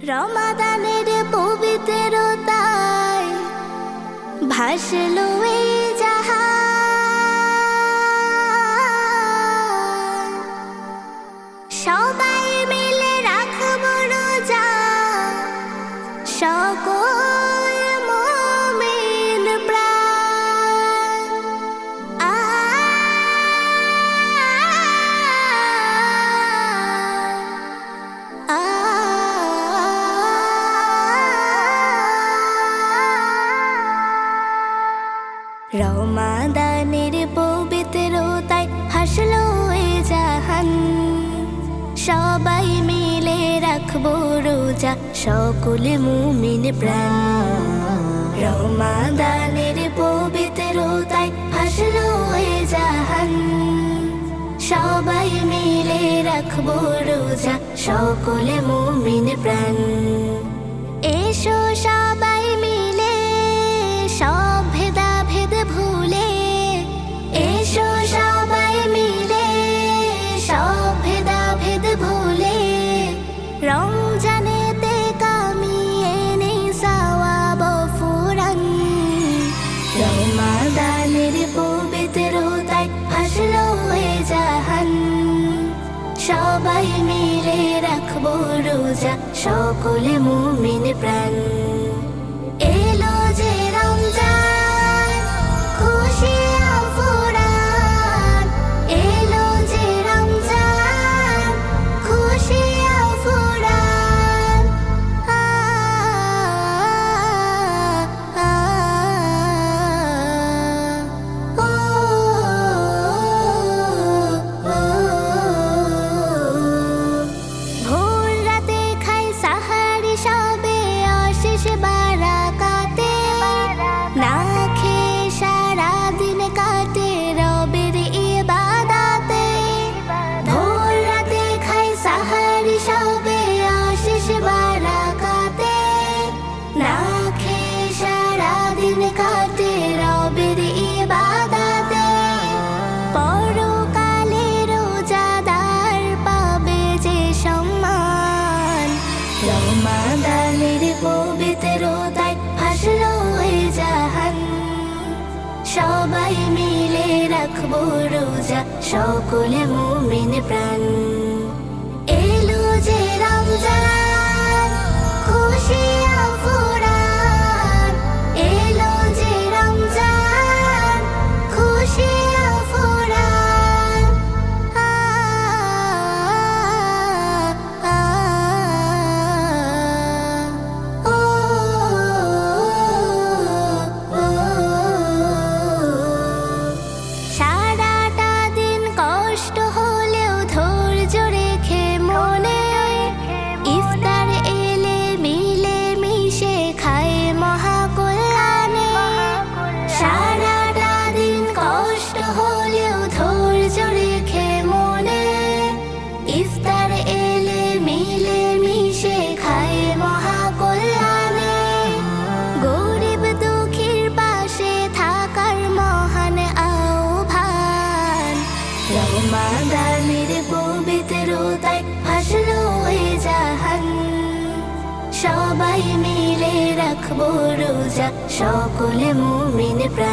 রমাদানের পবিত্রতায় ভাসলো এই রমাদানের পবিত্রতায় হাসলো এ জাহান। সবাই মিলে রাখব রোজা, সকল মুমিন প্রাণ। রমাদানের পবিত্রতায় হাসলো এ জাহান। সবাই মিলে রাখব রোজা, সকল মুমিন প্রাণ। এসো সবাই রাখব রোজা সকলে মুমিন প্রাণ। এলো যে রমজান খুশি না খেয়ে সারা দিন কাটে রবের ইবাদাতে। ভোর রাতে সাহারি সবে। রোজা সকলে মুমিন প্রাণ। এলো যে রমজান খুশি সবাই মিলে রাখব রোজা। সকলে মুমিন প্রাণ